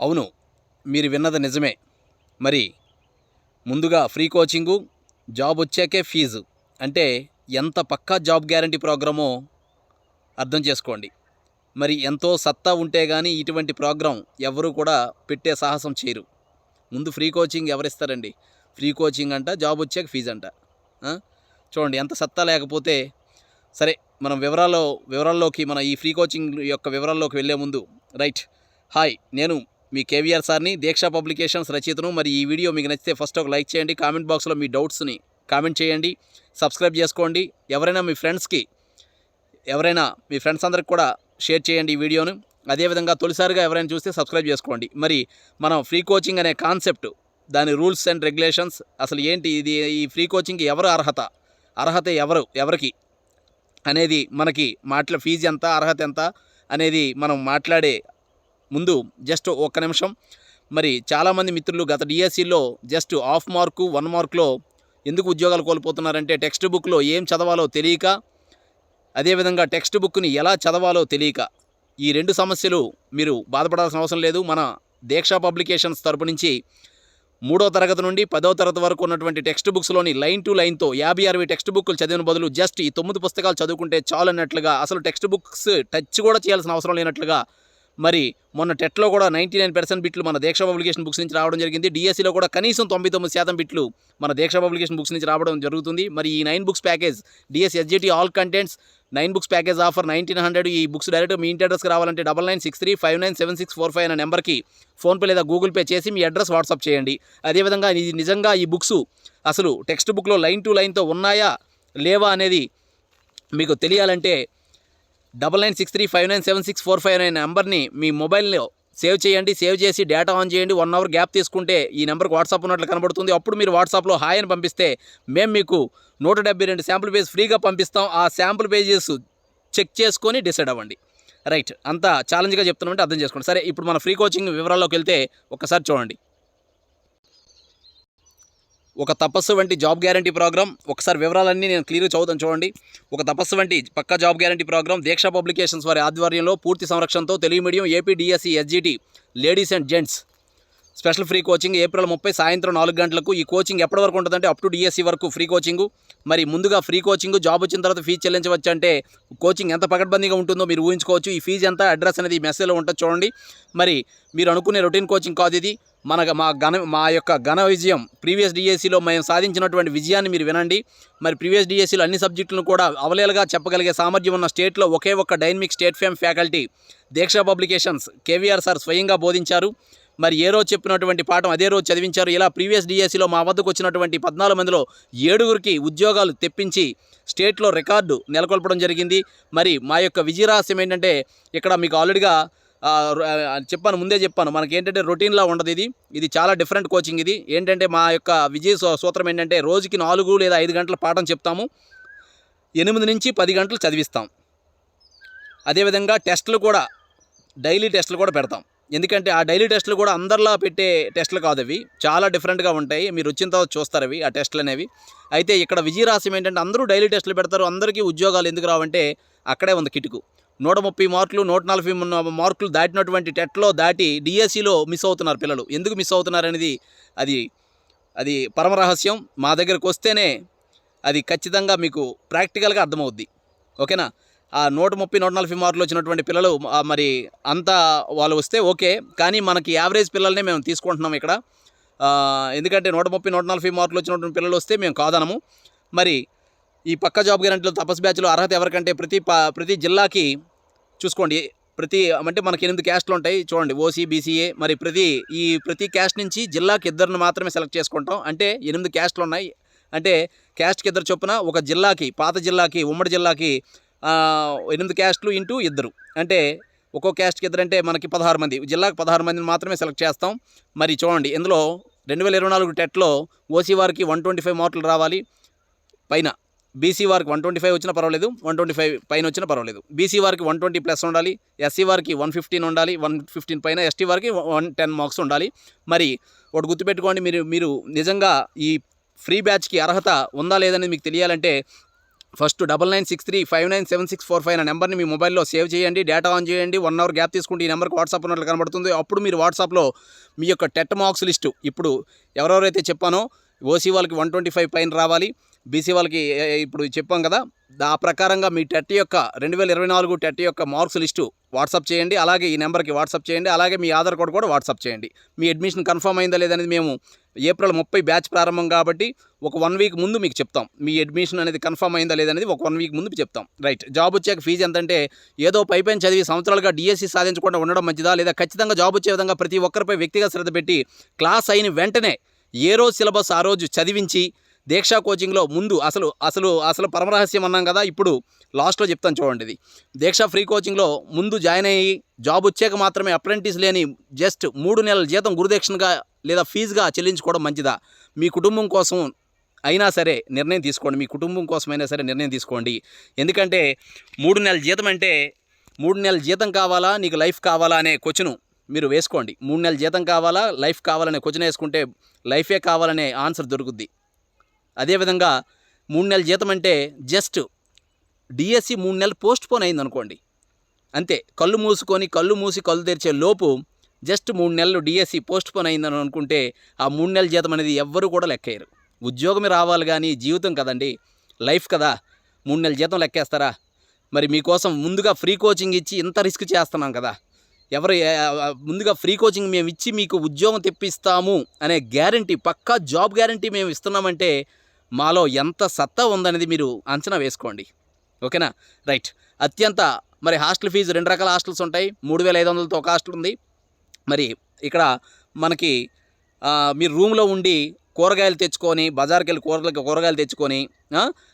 అవును మీరు విన్నది నిజమే. మరి ముందుగా ఫ్రీ కోచింగు జాబ్ వచ్చాకే ఫీజు. అంటే ఎంత పక్కా జాబ్ గ్యారంటీ ప్రోగ్రామో అర్థం చేసుకోండి. మరి ఎంతో సత్తా ఉంటే కానీ ఇటువంటి ప్రోగ్రాం ఎవరు కూడా పెట్టే సాహసం చేయరు. ముందు ఫ్రీ కోచింగ్ ఎవరిస్తారండి? ఫ్రీ కోచింగ్ అంట జాబ్ వచ్చాక ఫీజు అంట. చూడండి ఎంత సత్తా లేకపోతే సరే మనం వివరాల్లో వివరాల్లోకి మన ఈ ఫ్రీ కోచింగ్ యొక్క వివరాల్లోకి వెళ్ళే ముందు రైట్ హాయ్ నేను మీ కేవీఆర్ సార్ని దీక్ష పబ్లికేషన్స్ రచయితను. మరి ఈ వీడియో మీకు నచ్చితే ఫస్ట్ ఒక లైక్ చేయండి. కామెంట్ బాక్స్లో మీ డౌట్స్ని కామెంట్ చేయండి. సబ్స్క్రైబ్ చేసుకోండి. ఎవరైనా మీ ఫ్రెండ్స్కి ఎవరైనా మీ ఫ్రెండ్స్ అందరికి కూడా షేర్ చేయండి ఈ వీడియోను. అదేవిధంగా తొలిసారిగా ఎవరైనా చూస్తే సబ్స్క్రైబ్ చేసుకోండి. మరి మనం ఫ్రీ కోచింగ్ అనే కాన్సెప్ట్ దాని రూల్స్ అండ్ రెగ్యులేషన్స్ అసలు ఏంటి ఇది? ఈ ఫ్రీ కోచింగ్కి ఎవరు అర్హత? అర్హత ఎవరు? ఎవరికి? అనేది మనకి మాటల ఫీజు ఎంత? అర్హత ఎంత? అనేది మనం మాట్లాడే ముందు జస్ట్ ఒక్క నిమిషం. మరి చాలామంది మిత్రులు గత డిఎస్సిలో జస్ట్ హాఫ్ మార్కు వన్ మార్కులో ఎందుకు ఉద్యోగాలు కోల్పోతున్నారంటే టెక్స్ట్ బుక్లో ఏం చదవాలో తెలియక అదేవిధంగా టెక్స్ట్ బుక్ని ఎలా చదవాలో తెలియక ఈ రెండు సమస్యలు మీరు బాధపడాల్సిన అవసరం లేదు. మన దీక్ష పబ్లికేషన్స్ తరపు నుంచి మూడో తరగతి నుండి పదో తరగతి వరకు ఉన్నటువంటి టెక్స్ట్ బుక్స్లోని లైన్ టు లైన్తో యాభై అరవై టెక్స్ట్ బుక్లు చదివిన బదులు జస్ట్ ఈ తొమ్మిది పుస్తకాలు చదువుకుంటే చాలు అన్నట్లుగా అసలు టెక్స్ట్ బుక్స్ టచ్ కూడా చేయాల్సిన అవసరం లేనట్లుగా మరి మొన్న టెట్లో కూడా నైంటీ నైన్ పర్సెంట్ బిట్లు మన దీక్ష పబ్లికేషన్ బుక్స్ నుంచి రావడం జరిగింది. డిఎస్సిలో కూడా కనీసం తొంభై తొమ్మిది శాతం బిట్లు మన దీక్ష పబ్లికేషన్ బుక్స్ నుంచి రావడం జరుగుతుంది. మరి ఈ nine books package DS SGT all contents nine books package offer nineteen hundred. ఈ బుక్స్ డైరెక్ట్ మీ ఇంటి అడ్రస్కి రావాలంటే double nine six three five nine seven six four five అనే నెంబర్కి ఫోన్పే లేదా గూగుల్ పే చేసి మీ అడ్రస్ వాట్సాప్ చేయండి. అదేవిధంగా ఇది నిజంగా ఈ బుక్స్ అసలు టెక్స్ట్ బుక్లో లైన్ టు లైన్తో ఉన్నాయా లేవా అనేది మీకు తెలియాలంటే double nine six three five nine seven six four five nine నెంబర్ని మీ మొబైల్లో సేవ్ చేయండి సేవ్ చేసి డేటా ఆన్ చేయండి వన్ అవర్ గ్యాప్ తీసుకుంటే ఈ నెంబర్కి వాట్సాప్ ఉన్నట్లు కనబడుతుంది. అప్పుడు మీరు వాట్సాప్లో హాయ్ అని పంపిస్తే మేము మీకు నూట డెబ్బై రెండు శాంపుల్ పేజ్ ఫ్రీగా పంపిస్తాం. ఆ శాంపుల్ పేజెస్ చెక్ చేసుకొని డిసైడ్ అవ్వండి. రైట్ అంతా ఛాలెంజ్గా చెప్తున్నామంటే అర్థం చేసుకోండి. సరే ఇప్పుడు మన ఫ్రీ కోచింగ్ వివరాల్లోకి వెళ్తే ఒక్కసారి చూడండి. ఒక తపస్సు వంటి జాబ్ గ్యారంటీ ప్రోగ్రామ్ ఒకసారి వివరాలన్నీ నేను క్లియర్గా చదువుతాను చూడండి. ఒక తపస్సు వంటి పక్క job guarantee program Deeksha publications వారి ఆధ్వర్యంలో పూర్తి సంరక్షణతో Telugu medium AP DSC SGT ladies and gents special free coaching April ముప్పై సాయంత్రం నాలుగు గంటలకు. ఈ కోచింగ్ ఎప్పటి వరకు ఉంటుందంటే అప్ టు డిఎస్సి వరకు ఫ్రీ కోచింగ్. మరి ముందుగా ఫ్రీ కోచింగ్ జాబ్ వచ్చిన తర్వాత ఫీజు చెల్లించవచ్చు అంటే కోచింగ్ ఎంత పకడ్బందీగా ఉంటుందో మీరు ఊహించుకోవచ్చు. ఈ ఫీజు ఎంత అడ్రస్ అనేది ఈ మెసేజ్లో ఉంటుంది చూడండి. మరి మీరు అనుకునే రొటీన్ కోచింగ్ కాదు ఇది. మన మా ఘన మా యొక్క ఘన విజయం ప్రీవియస్ డిఎస్సిలో మేము సాధించినటువంటి విజయాన్ని మీరు వినండి. మరి ప్రీవియస్ డిఎస్సిలో అన్ని సబ్జెక్టులను కూడా అవలేలుగా చెప్పగలిగే సామర్థ్యం ఉన్న స్టేట్లో ఒకే ఒక్క dynamic state fame faculty Deeksha publications KVR sir స్వయంగా బోధించారు. మరి ఏ రోజు చెప్పినటువంటి పాఠం అదే రోజు చదివించారు. ఇలా ప్రీవియస్ డిఎస్సిలో మా వద్దకు వచ్చినటువంటి పద్నాలుగు మందిలో ఏడుగురికి ఉద్యోగాలు తెప్పించి స్టేట్లో రికార్డు నెలకొల్పడం జరిగింది. మరి మా యొక్క విజయరహస్యం ఏంటంటే ఇక్కడ మీకు ఆల్రెడీగా చెప్పాను ముందే చెప్పాను మనకి ఏంటంటే రొటీన్లా ఉండదు ఇది. ఇది చాలా డిఫరెంట్ కోచింగ్ ఇది. ఏంటంటే మా యొక్క విజయ సూ- సూత్రం ఏంటంటే రోజుకి నాలుగు లేదా ఐదు గంటల పాఠం చెప్తాము. ఎనిమిది నుంచి పది గంటలు చదివిస్తాం. అదేవిధంగా టెస్టులు కూడా డైలీ టెస్టులు కూడా పెడతాం. ఎందుకంటే ఆ డైలీ టెస్టులు కూడా అందరిలా పెట్టే టెస్టులు కాదు అవి. చాలా డిఫరెంట్గా ఉంటాయి. మీరు వచ్చిన తర్వాత చూస్తారు అవి ఆ టెస్టులు అనేవి. అయితే ఇక్కడ విజయరాశం ఏంటంటే అందరూ డైలీ టెస్టులు పెడతారు. అందరికీ ఉద్యోగాలు ఎందుకు రావంటే అక్కడే ఉంది కిటుకు. నూట ముప్పై మార్కులు నూట నలభై మార్కులు దాటినటువంటి టెట్లో దాటి డిఎస్సిలో మిస్ అవుతున్నారు పిల్లలు. ఎందుకు మిస్ అవుతున్నారు అనేది అది అది పరమ రహస్యం. మా దగ్గరకు వస్తేనే అది ఖచ్చితంగా మీకు ప్రాక్టికల్గా అర్థమవుద్ది. ఓకేనా? ఆ నూట ముప్పై నూట నలభై మార్కులు వచ్చినటువంటి పిల్లలు మరి అంతా వాళ్ళు వస్తే ఓకే. కానీ మనకి యావరేజ్ పిల్లల్నే మేము తీసుకుంటున్నాం ఇక్కడ. ఎందుకంటే నూట ముప్పై నూట నలభై మార్కులు వచ్చినటువంటి పిల్లలు వస్తే మేము కాదనము. మరి ఈ పక్క జాబ్ గ్యారంటీలో తపస్ బ్యాచ్లో అర్హత ఎవరికంటే ప్రతి ప- ప్రతి జిల్లాకి చూసుకోండి. ప్రతి అంటే మనకి ఎనిమిది క్యాస్ట్లు ఉంటాయి. చూడండి ఓసీ బీసీఏ మరి ప్రతి ఈ ప్రతి క్యాస్ట్ నుంచి జిల్లాకి ఇద్దరిని మాత్రమే సెలెక్ట్ చేసుకుంటాం. అంటే ఎనిమిది క్యాస్ట్లు ఉన్నాయి. అంటే క్యాస్ట్కి ఇద్దరు చొప్పున ఒక జిల్లాకి పాత జిల్లాకి ఉమ్మడి జిల్లాకి ఎనిమిది క్యాస్ట్లు ఇంటూ ఇద్దరు. అంటే ఒక్కో క్యాస్ట్కి ఇద్దరు అంటే మనకి పదహారు మంది. జిల్లాకు పదహారు మందిని మాత్రమే సెలెక్ట్ చేస్తాం. మరి చూడండి ఇందులో రెండు వేల ఇరవై నాలుగు టెట్లో ఓసీ వారికి వన్ ట్వంటీ ఫైవ్ మార్కులు రావాలి. పైన బీసీ వారికి వన్ ట్వంటీ ఫైవ్ వచ్చినా పర్వాలేదు వన్ ట్వంటీ ఫైవ్ పైన వచ్చినా పర్వాలేదు. బీసీ వారికి వన్ ట్వంటీ ప్లస్ ఉండాలి ఎస్సీ వారికి వన్ ఫిఫ్టీన్ ఉండాలి వన్ ఫిఫ్టీన్ పైన ఎస్టీ వారికి వన్ టెన్ మార్క్స్ ఉండాలి. మరి ఒకటి గుర్తుపెట్టుకోండి మీరు మీరు నిజంగా ఈ ఫ్రీ బ్యాచ్కి అర్హత ఉందా లేదని మీకు తెలియాలంటే first double nine six three five nine seven six four five అనే నెంబర్ని మీ మొబైల్లో సేవ్ చేయండి డేటా ఆన్ చేయండి వన్ అవర్ గ్యాప్ తీసుకుంటే ఈ నెంబర్కి వాట్సాప్ ఉన్నట్లు కనబడుతుంది. అప్పుడు మీరు వాట్సాప్లో మీ యొక్క టెట్ మార్క్స్ లిస్టు ఇప్పుడు ఎవరెవరైతే చెప్పానో ఓసీ వాళ్ళకి వన్ ట్వంటీ ఫైవ్ పైన రావాలి బీసీ వాళ్ళకి ఇప్పుడు చెప్పాం కదా ఆ ప్రకారంగా మీ టెట్ యొక్క రెండు వేల ఇరవై నాలుగు టెట్ యొక్క మార్క్స్ లిస్టు వాట్సాప్ చేయండి అలాగే ఈ నెంబర్కి వాట్సాప్ చేయండి అలాగే మీ ఆధార్ కార్డు కూడా వాట్సాప్ చేయండి. మీ అడ్మిషన్ కన్ఫర్మ్ అయిందా లేదనేది మేము ఏప్రిల్ ముప్పై బ్యాచ్ ప్రారంభం కాబట్టి ఒక వన్ వీక్ ముందు మీకు చెప్తాం. మీ అడ్మిషన్ అనేది కన్ఫర్మ్ అయిందా లేదనేది ఒక వన్ వీక్ ముందు చెప్తాం. రైట్ జాబ్ వచ్చాక ఫీజు ఎంతంటే ఏదో పై పైన చదివి సంవత్సరాలుగా డిఎస్సి సాధించకుండా ఉండడం మంచిదా లేదా ఖచ్చితంగా జాబ్ వచ్చే విధంగా ప్రతి ఒక్కరిపై వ్యక్తిగత శ్రద్ధ పెట్టి క్లాస్ అయిన వెంటనే ఏ రోజు సిలబస్ ఆ రోజు చదివించి దీక్షా కోచింగ్లో ముందు అసలు అసలు అసలు పరమరహస్యం అన్నాం కదా ఇప్పుడు లాస్ట్లో చెప్తాను చూడండి ఇది. దీక్ష ఫ్రీ కోచింగ్లో ముందు జాయిన్ అయ్యి జాబ్ వచ్చాక మాత్రమే అప్రెంటిస్ లేని జస్ట్ మూడు నెలల జీతం గురుదక్షిణగా లేదా ఫీజుగా చెల్లించుకోవడం మంచిదా? మీ కుటుంబం కోసం అయినా సరే నిర్ణయం తీసుకోండి. మీ కుటుంబం కోసమైనా సరే నిర్ణయం తీసుకోండి. ఎందుకంటే మూడు నెలల జీతం అంటే మూడు నెలల జీతం కావాలా నీకు లైఫ్ కావాలా అనే క్వశ్చను మీరు వేసుకోండి. మూడు నెలల జీతం కావాలా? లైఫ్ కావాలనే క్వశ్చన్ వేసుకుంటే లైఫే కావాలనే ఆన్సర్ దొరుకుద్ది. అదేవిధంగా మూడు నెలల జీతం అంటే జస్ట్ డిఎస్సి మూడు నెలలు పోస్ట్ పోన్ అయింది అనుకోండి అంతే కళ్ళు మూసుకొని కళ్ళు మూసి కళ్ళు తెరిచే లోపు జస్ట్ మూడు నెలలు డిఎస్సి పోస్ట్ పోన్ అయిందని అనుకుంటే ఆ మూడు నెలల జీతం అనేది ఎవ్వరూ కూడా లెక్కేయరు. ఉద్యోగమే రావాలి కానీ జీవితం కదండి. లైఫ్ కదా. మూడు నెలల జీతం లెక్కేస్తారా? మరి మీకోసం ముందుగా ఫ్రీ కోచింగ్ ఇచ్చి ఇంత రిస్క్ చేస్తున్నాం కదా. ఎవరు ముందుగా ఫ్రీ కోచింగ్ మేము ఇచ్చి మీకు ఉద్యోగం తెప్పిస్తాము అనే గ్యారంటీ పక్కా జాబ్ గ్యారంటీ మేము ఇస్తున్నామంటే మాలో ఎంత సత్తా ఉందనేది మీరు అంచనా వేసుకోండి. ఓకేనా? రైట్. అత్యంత మరి హాస్టల్ ఫీజు రెండు రకాల హాస్టల్స్ ఉంటాయి. మూడు వేల ఐదు వందలతో ఒక హాస్టల్ ఉంది. మరి ఇక్కడ మనకి మీరు రూమ్లో ఉండి కూరగాయలు తెచ్చుకొని బజార్కి వెళ్ళి కూరగాయలు కూరగాయలు తెచ్చుకొని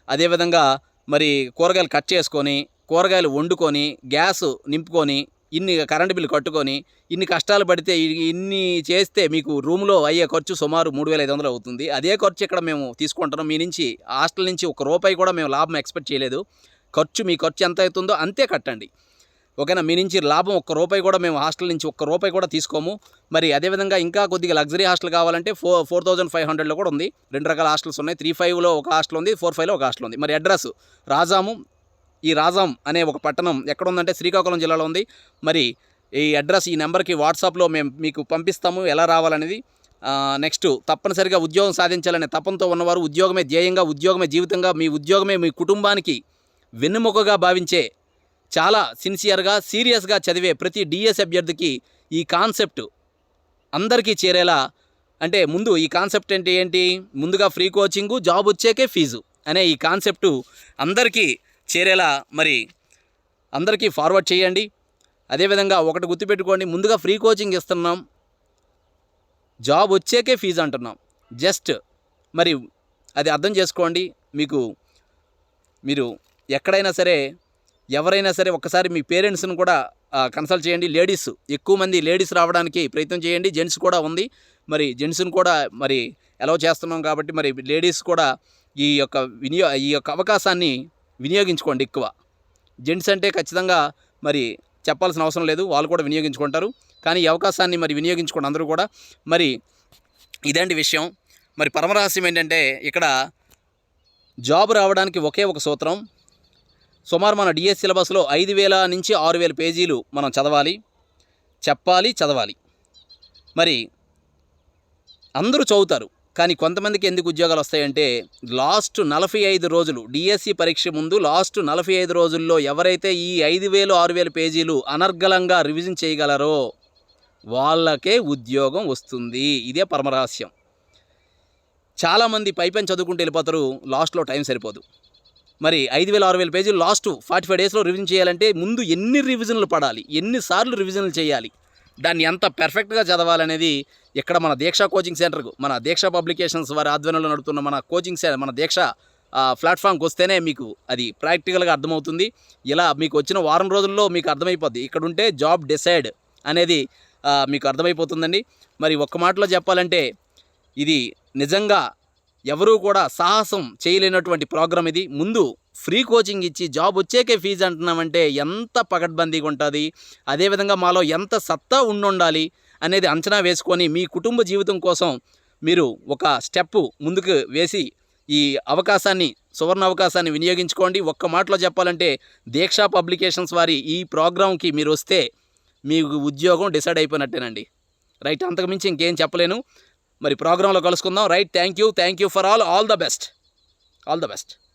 అదేవిధంగా మరి కూరగాయలు కట్ చేసుకొని కూరగాయలు వండుకొని గ్యాస్ నింపుకొని ఇన్ని కరెంటు బిల్లు కట్టుకొని ఇన్ని కష్టాలు పడితే ఇన్ని చేస్తే మీకు రూమ్లో అయ్యే ఖర్చు సుమారు మూడు వేల ఐదు వందలు అవుతుంది. అదే ఖర్చు ఇక్కడ మేము తీసుకుంటున్నాం. మీ నుంచి హాస్టల్ నుంచి ఒక రూపాయి కూడా మేము లాభం ఎక్స్పెక్ట్ చేయలేదు. ఖర్చు మీ ఖర్చు ఎంత అవుతుందో అంతే కట్టండి. ఓకేనా? మీ నుంచి లాభం ఒక్క రూపాయి కూడా మేము హాస్టల్ నుంచి ఒక్క రూపాయి కూడా తీసుకోము. మరి అదేవిధంగా ఇంకా కొద్దిగా లగ్జరీ హాస్టల్ కావాలంటే ఫోర్ ఫోర్ థౌజండ్ ఫైవ్ హండ్రెడ్లో కూడా ఉంది. రెండు రకాల హాస్టల్స్ ఉన్నాయి. త్రీ ఫైవ్లో ఒక హాస్టల్ ఉంది ఫోర్ ఫైవ్లో ఒక హాస్టల్ ఉంది. మరి అడ్రస్ రాజాము ఈ రాజాం అనే ఒక పట్టణం ఎక్కడ ఉందంటే శ్రీకాకుళం జిల్లాలో ఉంది. మరి ఈ అడ్రస్ ఈ నెంబర్కి వాట్సాప్లో మేము మీకు పంపిస్తాము ఎలా రావాలనేది. నెక్స్ట్ తప్పనిసరిగా ఉద్యోగం సాధించాలనే తపంతో ఉన్నవారు ఉద్యోగమే ధ్యేయంగా ఉద్యోగమే జీవితంగా మీ ఉద్యోగమే మీ కుటుంబానికి వెన్నుముకగా భావించే చాలా సిన్సియర్గా సీరియస్గా చదివే ప్రతి డిఎస్ అభ్యర్థికి ఈ కాన్సెప్ట్ అందరికీ చేరేలా అంటే ముందు ఈ కాన్సెప్ట్ అంటే ఏంటి? ముందుగా ఫ్రీ కోచింగు జాబ్ వచ్చాకే ఫీజు అనే ఈ కాన్సెప్టు అందరికీ చేరేలా మరి అందరికీ ఫార్వర్డ్ చేయండి. అదేవిధంగా ఒకటి గుర్తుపెట్టుకోండి ముందుగా ఫ్రీ కోచింగ్ ఇస్తున్నాం. జాబ్ వచ్చాకే ఫీజు అంటున్నాం. జస్ట్ మరి అది అర్థం చేసుకోండి. మీకు మీరు ఎక్కడైనా సరే ఎవరైనా సరే ఒక్కసారి మీ పేరెంట్స్ని కూడా కన్సల్ట్ చేయండి. లేడీస్ ఎక్కువ మంది లేడీస్ రావడానికి ప్రయత్నం చేయండి. జెంట్స్ కూడా ఉంది. మరి జెంట్స్ని కూడా మరి అలౌ చేస్తున్నాం కాబట్టి మరి లేడీస్ కూడా ఈ యొక్క వినియో ఈ యొక్క అవకాశాన్ని వినియోగించుకోండి ఎక్కువ. జెంట్స్ అంటే ఖచ్చితంగా మరి చెప్పాల్సిన అవసరం లేదు వాళ్ళు కూడా వినియోగించుకుంటారు. కానీ ఈ అవకాశాన్ని మరి వినియోగించుకోండి అందరూ కూడా. మరి ఇదేంటి విషయం? మరి పరమరహస్యం ఏంటంటే ఇక్కడ జాబ్ రావడానికి ఒకే ఒక సూత్రం. సుమారు మన డిఎస్ సిలబస్లో ఐదు వేల నుంచి ఆరు వేల పేజీలు మనం చదవాలి చెప్పాలి చదవాలి. మరి అందరూ చదువుతారు. కానీ కొంతమందికి ఎందుకు ఉద్యోగాలు వస్తాయంటే లాస్ట్ నలభై ఐదు రోజులు డిఎస్సి పరీక్ష ముందు లాస్ట్ నలభై ఐదు రోజుల్లో ఎవరైతే ఈ ఐదు వేలు ఆరు వేల పేజీలు అనర్గళంగా రివిజన్ చేయగలరో వాళ్ళకే ఉద్యోగం వస్తుంది. ఇదే పరమరహస్యం. చాలామంది పైపైన చదువుకుంటూ వెళ్ళిపోతారు లాస్ట్లో టైం సరిపోదు. మరి ఐదు వేల ఆరు వేల పేజీలు లాస్ట్ ఫార్టీ ఫైవ్ డేస్లో రివిజన్ చేయాలంటే ముందు ఎన్ని రివిజన్లు పడాలి ఎన్నిసార్లు రివిజన్లు చేయాలి? దాన్ని ఎంత పెర్ఫెక్ట్గా చదవాలనేది ఇక్కడ మన దీక్ష కోచింగ్ సెంటర్కు మన దీక్ష పబ్లికేషన్స్ వారి ఆధ్వర్యంలో నడుపుతున్న మన కోచింగ్ సెంటర్ మన దీక్ష ప్లాట్ఫామ్కి వస్తేనే మీకు అది ప్రాక్టికల్గా అర్థమవుతుంది. ఇలా మీకు వచ్చిన వారం రోజుల్లో మీకు అర్థమైపోద్ది. ఇక్కడ ఉంటే జాబ్ డిసైడ్ అనేది మీకు అర్థమైపోతుందండి. మరి ఒక్క మాటలో చెప్పాలంటే ఇది నిజంగా ఎవరూ కూడా సాహసం చేయలేనటువంటి ప్రోగ్రామ్ ఇది. ముందు ఫ్రీ కోచింగ్ ఇచ్చి జాబ్ వచ్చేకే ఫీజు అంటున్నామంటే ఎంత పకడ్బందీగా ఉంటుంది. అదేవిధంగా మాలో ఎంత సత్తా ఉండుండాలి అనేది అంచనా వేసుకొని మీ కుటుంబ జీవితం కోసం మీరు ఒక స్టెప్ ముందుకు వేసి ఈ అవకాశాన్ని సువర్ణ అవకాశాన్ని వినియోగించుకోండి. ఒక్క మాటలో చెప్పాలంటే దీక్షా పబ్లికేషన్స్ వారి ఈ ప్రోగ్రాంకి మీరు వస్తే మీకు ఉద్యోగం డిసైడ్ అయిపోయినట్టేనండి. రైట్ అంతకుమించి ఇంకేం చెప్పలేను. మరి ప్రోగ్రాంలో కలుసుకుందాం. Right thank you thank you for all all the best. All the best.